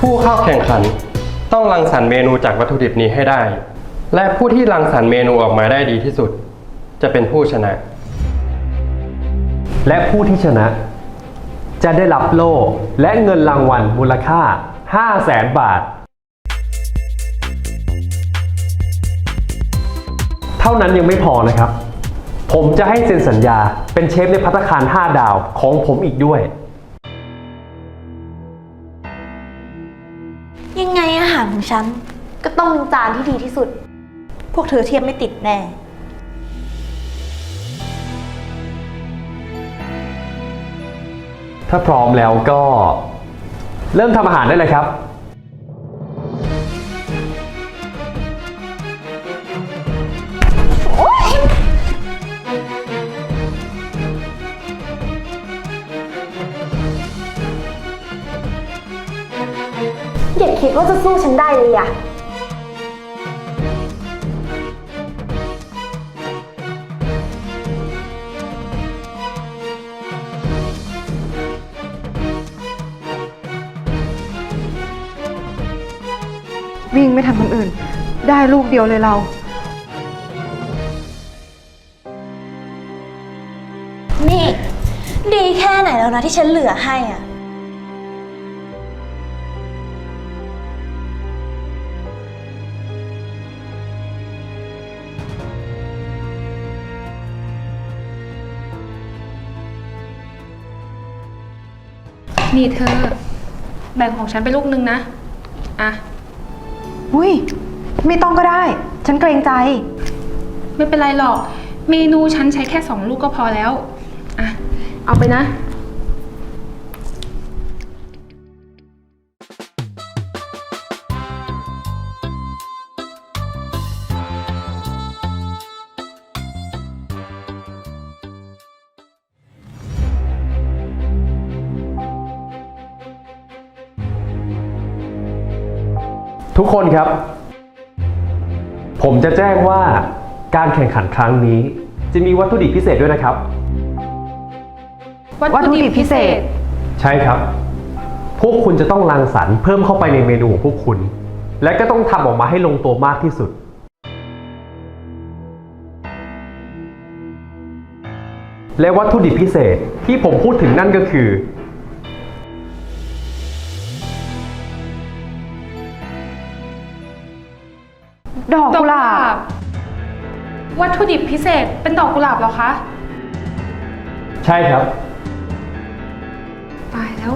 ผู้เข้าแข่งขันต้องรังสรรค์เมนูจากวัตถุดิบนี้ให้ได้ และผู้ที่รังสรรค์เมนูออกมาได้ดีที่สุด จะเป็นผู้ชนะ และผู้ที่ชนะ จะได้รับโล่และเงินรางวัลมูลค่า 5 0 0แสนบาท เท่านั้นยังไม่พอนะครับ ผมจะให้เซ็นสัญญาเป็นเชฟในพัตตาคาร 5 ดาวของผมอีกด้วยาหารของฉัน ก็ต้องเป็นจานที่ดีที่สุด พวกเธอเทียบไม่ติดแน่ ถ้าพร้อมแล้วก็ เริ่มทำอาหารได้เลยครับ ว่าจะสู้ฉันได้เลยอะวิ่งไม่ทันคนอื่น ได้ลูกเดียวเลยเรา นี่ ดีแค่ไหนแล้วนะที่ฉันเหลือให้อะ นี่เธอ แบ่งของฉันไปลูกนึงนะ อะ อุ้ยไม่ต้องก็ได้ ฉันเกรงใจ ไม่เป็นไรหรอก เมนูฉันใช้แค่สองลูกก็พอแล้ว อะ เอาไปนะ ทุกคนครับ ผมจะแจ้งว่าการแข่งขันครั้งนี้ จะมีวัตถุดิบพิเศษด้วยนะครับ วัตถุดิบพิเศษ ใช่ครับ พวกคุณจะต้องรังสรรค์เพิ่มเข้าไปในเมนูของพวกคุณ และก็ต้องทำออกมาให้ลงตัวมากที่สุด และวัตถุดิบพิเศษที่ผมพูดถึงนั่นก็คือ วัตถุดิบพิเศษเป็นดอกกุหลาบเหรอคะ ใช่ครับ ตายแล้ว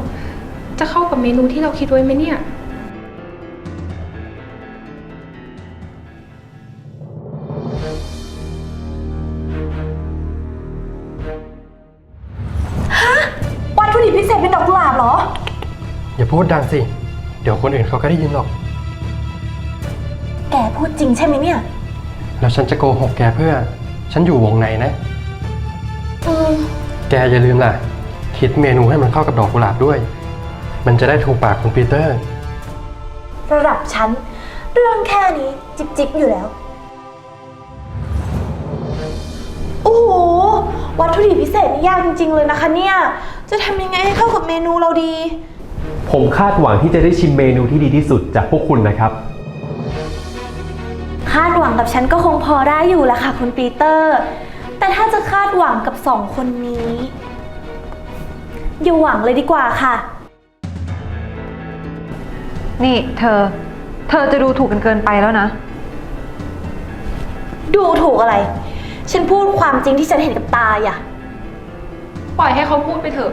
จะเข้ากับเมนูที่เราคิดไว้ไหมเนี่ย วัตถุดิบพิเศษเป็นดอกกุหลาบเหรอ อย่าพูดดังสิ เดี๋ยวคนอื่นเขาก็ได้ยินหรอก แกพูดจริงใช่ไหมเนี่ย แล้วฉันจะโกหกแกเพื่อ ฉันอยู่วงในนะอืมแกอย่าลืมล่ะ คิดเมนูให้มันเข้ากับดอกกุหลาบด้วย มันจะได้ถูกปากคุณปีเตอร์ ระดับฉันเรื่องแค่นี้จิบจิบๆอยู่แล้ว โอ้โห วัตถุดิบพิเศษนี่ยากจริง ๆ เลยนะคะเนี่ย จะทำยังไงให้เข้ากับเมนูเราดี ผมคาดหวังที่จะได้ชิมเมนูที่ดีที่สุดจากพวกคุณนะครับ คาดหวังกับฉันก็คงพอได้อยู่แหละค่ะคุณปีเตอร์ แต่ถ้าจะคาดหวังกับสองคนนี้ อย่าหวังเลยดีกว่าค่ะ นี่เธอ เธอจะดูถูกกันเกินไปแล้วนะ ดูถูกอะไร ฉันพูดความจริงที่ฉันเห็นกับตาอย่ะปล่อยให้เขาพูดไปเถอะ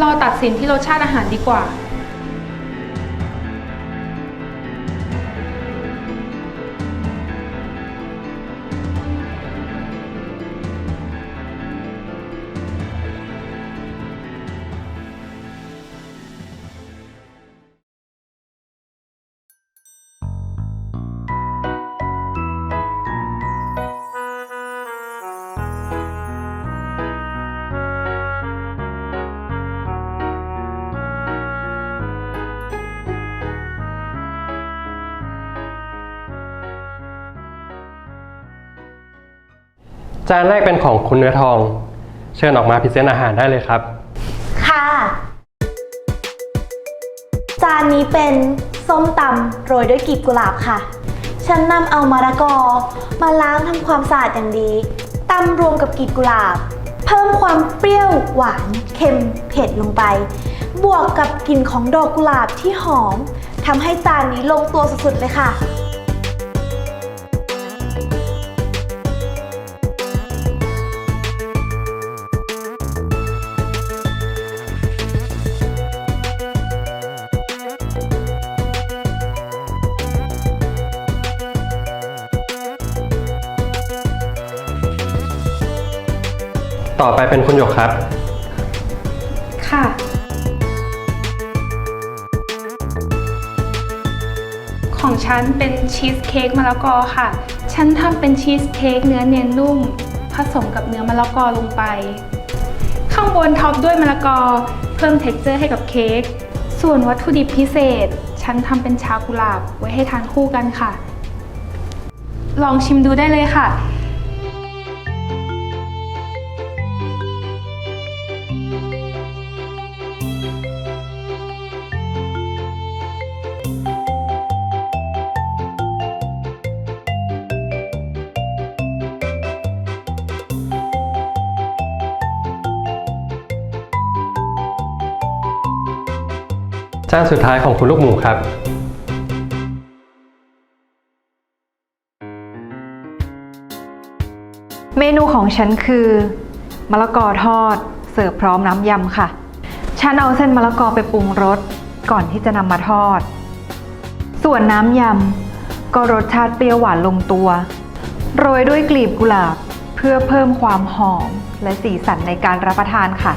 รอตัดสินที่รสชาติอาหารดีกว่า จานแรกเป็นของคุณเนื้อทอง เชิญออกมาพรีเซนต์อาหารได้เลยครับ ค่ะ จานนี้เป็นส้มตำโรยด้วยกลีบกุหลาบค่ะ ฉันนำเอามะละกอ มาล้างทำความสะอาดอย่างดีตำรวมกับกลีบกุหลาบ เพิ่มความเปรี้ยวหวานเค็มเผ็ดลงไป บวกกับกลิ่นของดอกกุหลาบที่หอมทำให้จานนี้ลงตัวสุดๆเลยค่ะ ต่อไปเป็นคุณหยกครับ ค่ะ ของฉันเป็นชีสเค้กมะละกอค่ะ ฉันทำเป็นชีสเค้กเนื้อเนียนนุ่ม ผสมกับเนื้อมะละกอลงไป ข้างบนท็อปด้วยมะละกอ เพิ่มเท็กเจอร์ให้กับเค้ก ส่วนวัตถุดิบพิเศษ ฉันทำเป็นชากุหลาบไว้ให้ทานคู่กันค่ะ ลองชิมดูได้เลยค่ะ จานสุดท้ายของคุณลูกหมูครับ เมนูของฉันคือมะละกอทอด เสิร์ฟพร้อมน้ำยำค่ะ ฉันเอาเส้นมะละกอไปปรุงรสก่อนที่จะนำมาทอด ส่วนน้ำยำก็รสชาติเปรี้ยวหวานลงตัว โรยด้วยกลีบกุหลาบเพื่อเพิ่มความหอมและสีสันในการรับประทานค่ะ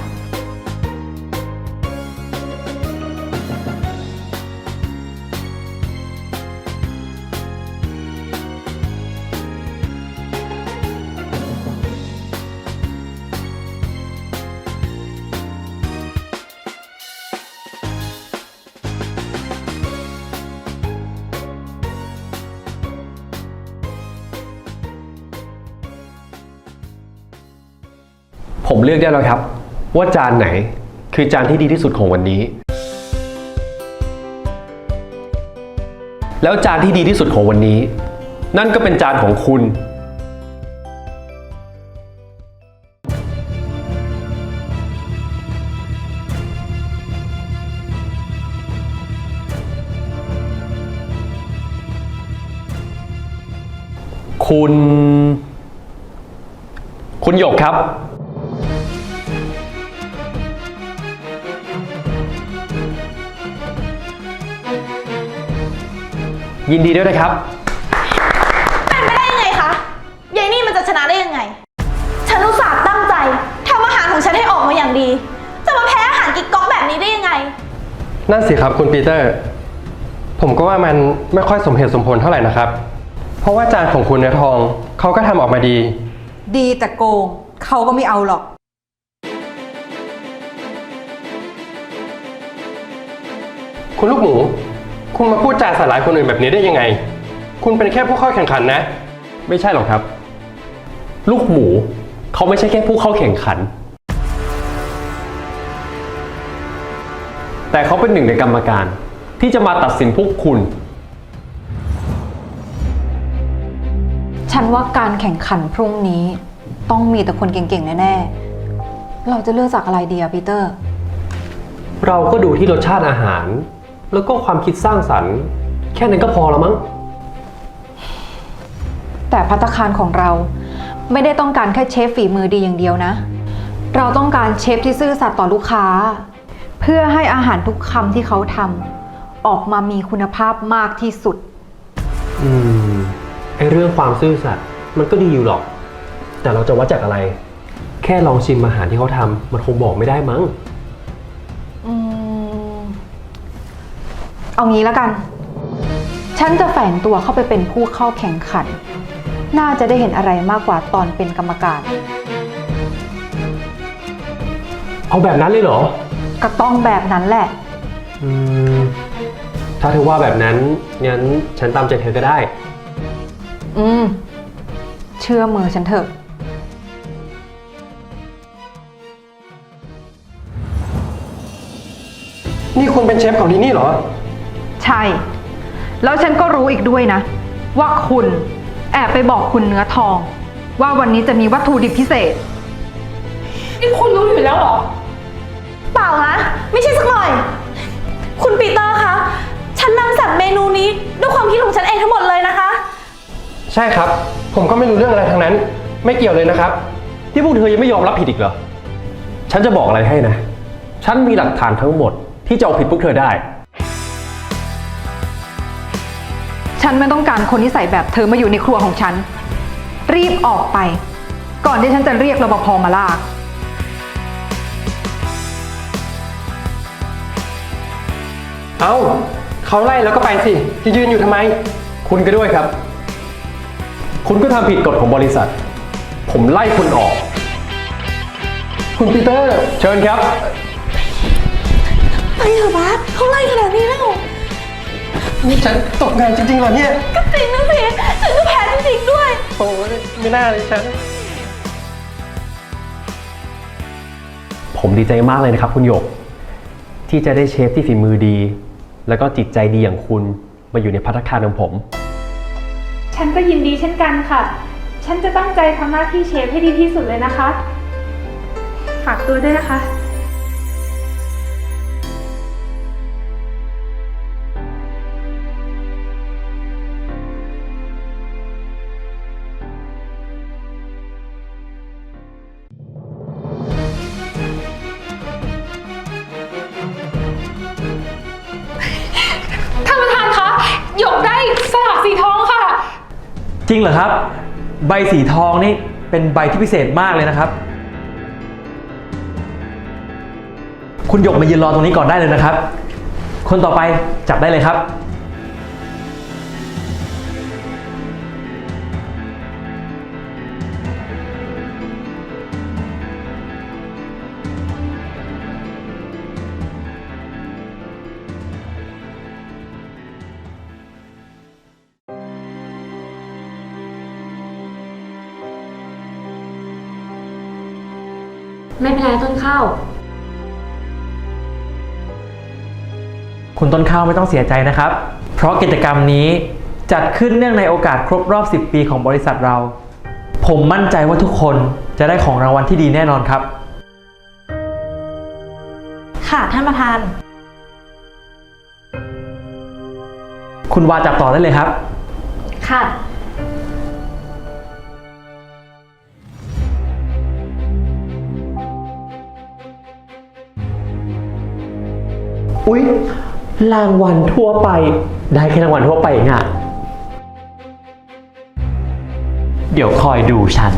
ผมเลือกได้แล้วครับ ว่าจานไหนคือจานที่ดีที่สุดของวันนี้ แล้วจานที่ดีที่สุดของวันนี้ นั่นก็เป็นจานของคุณ คุณ คุณหยกครับ ยินดีด้วยนะครับ เป็นไปได้ยังไงคะยายนี่มันจะชนะได้ยังไง ฉันอุตส่าห์ตั้งใจทำอาหารของฉันให้ออกมาอย่างดี จะมาแพ้อาหารกิ๊กก๊อกแบบนี้ได้ยังไง นั่นสิครับคุณปีเตอร์ ผมก็ว่ามันไม่ค่อยสมเหตุสมผลเท่าไหร่นะครับ เพราะว่าจานของคุณเนื้อทองเขาก็ทำออกมาดี ดีแต่โกงเขาก็ไม่เอาหรอก คุณลูกหมู คุณมาพูดจาใส่ร้ายคนอื่นแบบนี้ได้ยังไง คุณเป็นแค่ผู้เข้าแข่งขันนะ ไม่ใช่หรอกครับ ลูกหมูเขาไม่ใช่แค่ผู้เข้าแข่งขัน แต่เขาเป็นหนึ่งในกรรมการ ที่จะมาตัดสินพวกคุณ ฉันว่าการแข่งขันพรุ่งนี้ ต้องมีแต่คนเก่งๆแน่ๆ เราจะเลือกจากอะไรดีอะปีเตอร์ เราก็ดูที่รสชาติอาหาร แล้วก็ความคิดสร้างสรรค์ แค่นั้นก็พอแล้วมั้ง แต่พัตตาคารของเราไม่ได้ต้องการแค่เชฟฝีมือดีอย่างเดียวนะ เราต้องการเชฟที่ซื่อสัตย์ต่อลูกค้า เพื่อให้อาหารทุกคำที่เขาทำออกมามีคุณภาพมากที่สุด อืมไอเรื่องความซื่อสัตย์มันก็ดีอยู่หรอก แต่เราจะวัดจากอะไร แค่ลองชิมอาหารที่เขาทำมันคงบอกไม่ได้มั้ง เอางี้แล้วกัน ฉันจะแฝงตัวเข้าไปเป็นผู้เข้าแข่งขัน น่าจะได้เห็นอะไรมากกว่าตอนเป็นกรรมการ เอาแบบนั้นเลยเหรอ ก็ต้องแบบนั้นแหละ อืม ถ้าเธอว่าแบบนั้น งั้นฉันตามใจเธอก็ได้ อืม เชื่อมือฉันเถอะ นี่คุณเป็นเชฟของที่นี่เหรอ ใช่ แล้วฉันก็รู้อีกด้วยนะ ว่าคุณแอบไปบอกคุณเนื้อทอง ว่าวันนี้จะมีวัตถุดิบพิเศษ นี่คุณรู้อยู่แล้วเหรอ เปล่านะ ไม่ใช่สักหน่อย คุณปีเตอร์คะ ฉันรังสรรค์เมนูนี้ด้วยความคิดของฉันเองทั้งหมดเลยนะคะ ใช่ครับ ผมก็ไม่รู้เรื่องอะไรทั้งนั้น ไม่เกี่ยวเลยนะครับ ที่พวกเธอยังไม่ยอมรับผิดอีกเหรอ ฉันจะบอกอะไรให้นะ ฉันมีหลักฐานทั้งหมดที่จะเอาผิดพวกเธอได้ ฉันไม่ต้องการคนที่ใส่แบบเธอมาอยู่ในครัวของฉัน รีบออกไป ก่อนที่ฉันจะเรียกรปภมาลาก เอ้าเขาไล่แล้วก็ไปสิ จะยืนอยู่ทำไม คุณก็ด้วยครับ คุณก็ทำผิดกฎของบริษัท ผมไล่คุณออก คุณปีเตอร์ เชิญครับ ไปเถอะบาสเขาไล่ขนาดนี้แล้ว นี่ฉันตกงานจริงๆเหรอเนี่ยก็จริงนะสิฉันก็แพ้จริงๆด้วย โอ้ยไม่น่าเลยฉัน ผมดีใจมากเลยนะครับคุณหยก ที่จะได้เชฟที่ฝีมือดี แล้วก็จิตใจดีอย่างคุณมาอยู่ในพัตตาคารของผม ฉันก็ยินดีเช่นกันค่ะ ฉันจะตั้งใจทำหน้าที่เชฟให้ดีที่สุดเลยนะคะ ฝากตัวด้วยนะคะ จริงเหรอครับ ใบสีทองนี่เป็นใบที่พิเศษมากเลยนะครับ คุณหยกมายืนรอตรงนี้ก่อนได้เลยนะครับ คนต่อไปจับได้เลยครับ ไม่เป็นไรต้นข้าว คุณต้นข้าวไม่ต้องเสียใจนะครับ เพราะกิจกรรมนี้จัดขึ้นเนื่องในโอกาสครบรอบ 10 ปีของบริษัทเรา ผมมั่นใจว่าทุกคนจะได้ของรางวัลที่ดีแน่นอนครับ ค่ะท่านประธาน คุณวาจับต่อได้เลยครับ ค่ะ อุ๊ย รางวัลทั่วไป ได้แค่รางวัลทั่วไปเองอะเดี๋ยวคอยดูฉัน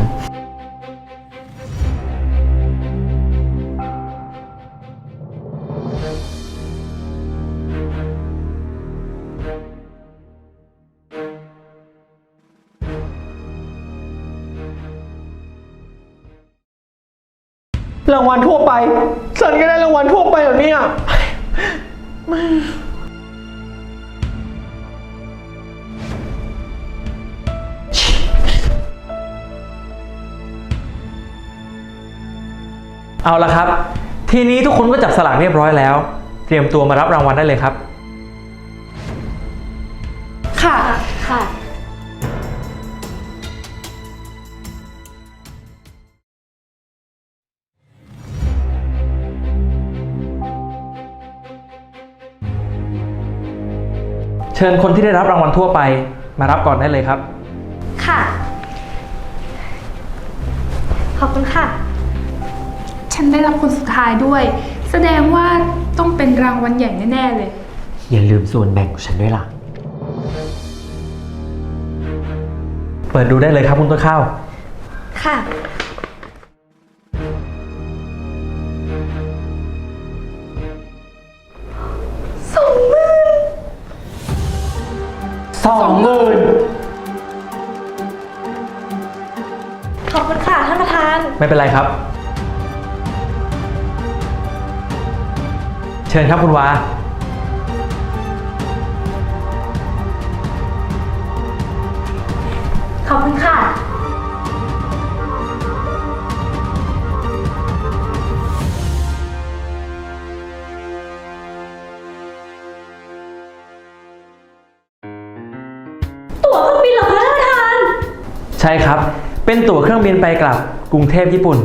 รางวัลทั่วไป ฉันก็ได้รางวัลทั่วไปแบบนี้อะ เอาละครับ ทีนี้ทุกคนก็จับสลากเรียบร้อยแล้ว เตรียมตัวมารับรางวัลได้เลยครับ ชิญคนที่ได้รับรางวัลทั่วไป มารับก่อนได้เลยครับ ค่ะ ขอบคุณค่ะ ฉันได้รับคนสุดท้ายด้วย แสดงว่าต้องเป็นรางวัลใหญ่แน่ๆเลย อย่าลืมส่วนแบ่งของฉันด้วยล่ะ เปิดดูได้เลยครับคุณต้นข้าว ค่ะ ไม่เป็นไรครับ เชิญครับคุณวา ขอบคุณค่ะ ตั๋วเครื่องบินหรอคะท่านาน ใช่ครับ เป็นตั๋วเครื่องบินไปกลับ กรุงเทพญี่ปุ่น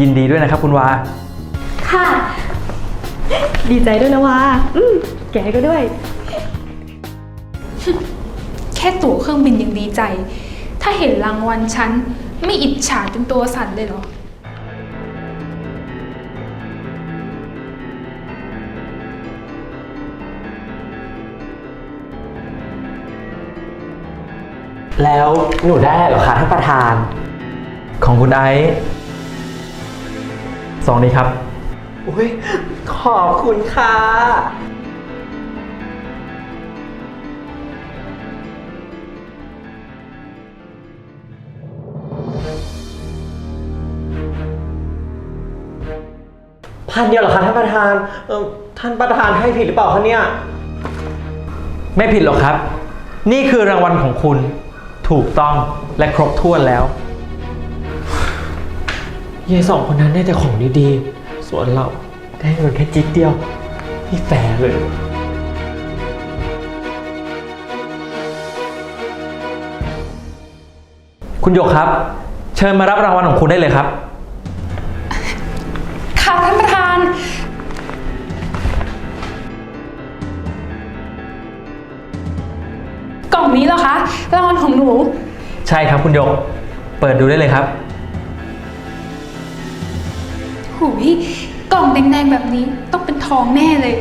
ยินดีด้วยนะครับคุณวา ค่ะ ดีใจด้วยนะวาอืมแกก็ด้วย แค่ตั๋วเครื่องบินยังดีใจ ถ้าเห็นรางวัลฉัน ไม่อิจฉาจนตัวสั่นเลยเหรอ แล้วหนูได้เหรอคะท่านประธาน ของคุณไอซ์สองนี้ครับ อุ้ยขอบคุณค่ะ พันเดียวเหรอคะท่านประธานเอ่อท่านประธานให้ผิดหรือเปล่าคะเนี่ย ไม่ผิดหรอกครับ นี่คือรางวัลของคุณถูกต้องและครบถ้วนแล้ว ยายสองคนนั้นได้แต่ของดีๆ ส่วนเราได้เงินแค่จิ๊ดเดียวไม่แฟร์เลย คุณหยกครับ เชิญมารับรางวัลของคุณได้เลยครับ ค่ะท่านประธาน กล่องนี้เหรอคะรางวัลของหนู ใช่ครับคุณหยก เปิดดูได้เลยครับ หุยกล่องแดงๆแบบนี้ต้องเป็นทองแน่เลย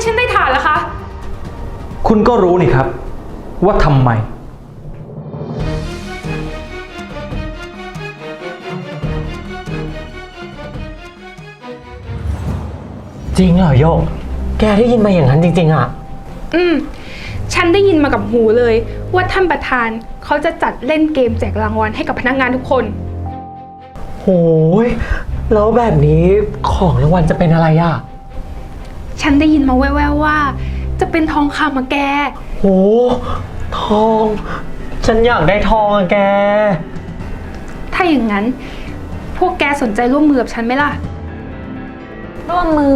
องทำไมฉันได้ฐานล่ะคะ คุณก็รู้นี่ครับ ว่าทำไม จริงเหรอโยก แกได้ยินมาอย่างนั้นจริง ๆ อะ อืม ฉันได้ยินมากับหูเลย ว่าท่านประธานเขาจะจัดเล่นเกมแจกรางวัลให้กับพนักงานทุกคน โหย แล้วแบบนี้ของรางวัลจะเป็นอะไรอะ ฉันได้ยินมาแว่วๆว่า จะเป็นทองคำมาแก โห ทอง ฉันอยากได้ทองอะแก ถ้าอย่างนั้น พวกแกสนใจร่วมมือกับฉันไหมล่ะ ร่วมมือ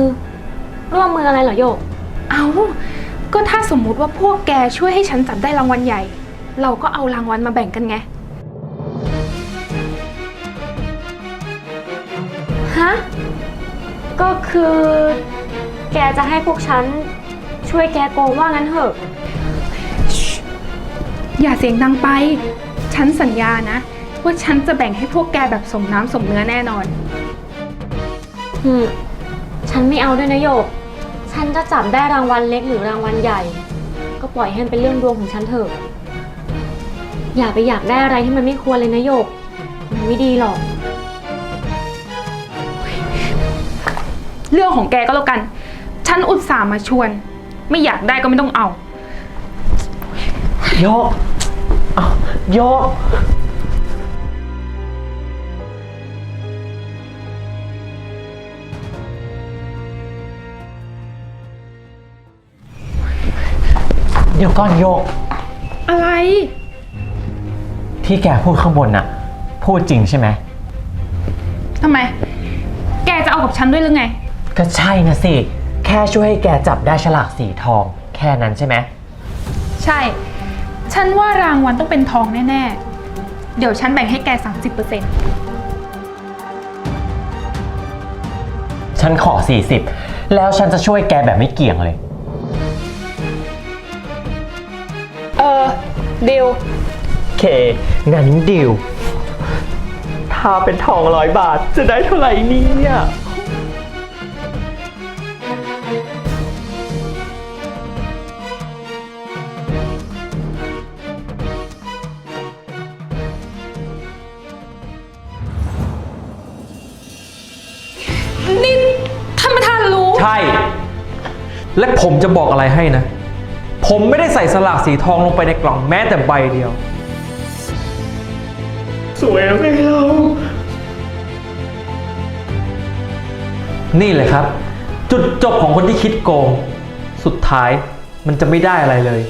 ร่วมมืออะไรเหรอโยก เอา ก็ถ้าสมมุติว่าพวกแกช่วยให้ฉันจับได้รางวัลใหญ่ เราก็เอารางวัลมาแบ่งกันไง ฮะ ก็คือ แกจะให้พวกฉันช่วยแกโกงว่างั้นเหอะ อย่าเสียงดังไป ฉันสัญญานะ ว่าฉันจะแบ่งให้พวกแกแบบสมน้ำสมเนื้อแน่นอน อืม ฉันไม่เอาด้วยนะโยก ฉันจะจับได้รางวัลเล็กหรือรางวัลใหญ่ ก็ปล่อยให้มันเป็นเรื่องดวงของฉันเถอะ อย่าไปอยากได้อะไรที่มันไม่ควรเลยนะโยก มันไม่ดีหรอก เรื่องของแกก็แล้วกัน ฉันอุตส่าห์มาชวน ไม่อยากได้ก็ไม่ต้องเอา โยกเอาโยก เดี๋ยวก่อนโยก อะไร ที่แกพูดข้างบนน่ะ พูดจริงใช่ไหม ทำไม แกจะเอากับฉันด้วยหรือไง ก็ใช่นะสิแค่ช่วยให้แกจับได้ฉลากสีทอง แค่นั้นใช่ไหม ใช่ ฉันว่ารางวัลต้องเป็นทองแน่ ๆ เดี๋ยวฉันแบ่งให้แก 30%ฉันขอ 40 แล้วฉันจะช่วยแกแบบไม่เกี่ยงเลย เออเดียวเค งั้นดิว ถ้าเป็นทองร้อยบาทจะได้เท่าไหร่เนี่ย และผมจะบอกอะไรให้นะ ผมไม่ได้ใส่สลากสีทองลงไปในกล่องแม้แต่ใบเดียว สวยนะแม่เรานี่เลยครับ จุดจบของคนที่คิดโกง สุดท้ายมันจะไม่ได้อะไรเลย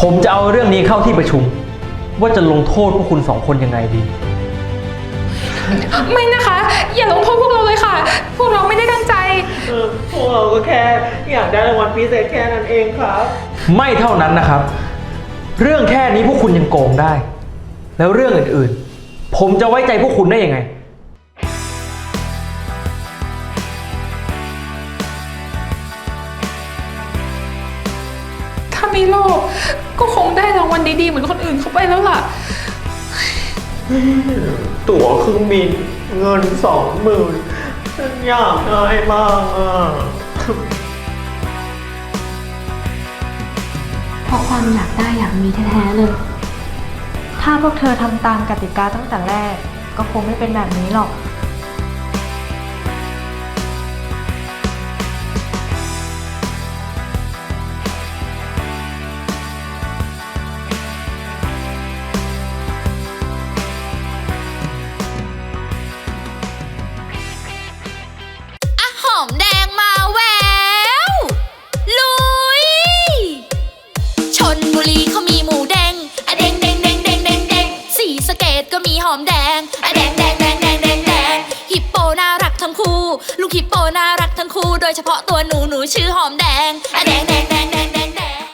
ผมจะเอาเรื่องนี้เข้าที่ประชุม ว่าจะลงโทษพวกคุณสองคนยังไงดี ไม่นะคะ อย่าลงโทษพวกเราเลยค่ะ พวกเราไม่ได้ตั้งใจพวก เราก็แค่อยากได้รางวัลพิเศษแค่นั้นเองครับ ไม่เท่านั้นนะครับ เรื่องแค่นี้พวกคุณยังโกงได้ แล้วเรื่องอื่นๆ ผมจะไว้ใจพวกคุณได้ยังไง ถ้าไม่โลภก็คงได้รางวัลดีๆ เหมือนคนอื่นเขาไปแล้วล่ะ ตั๋วเครื่องบินเงินสองหมื่น ฉันอยากได้มากอะ เพราะความอยากได้อยากมีแท้ๆเลย ถ้าพวกเธอทำตามกติกาตั้งแต่แรก ก็คงไม่เป็นแบบนี้หรอก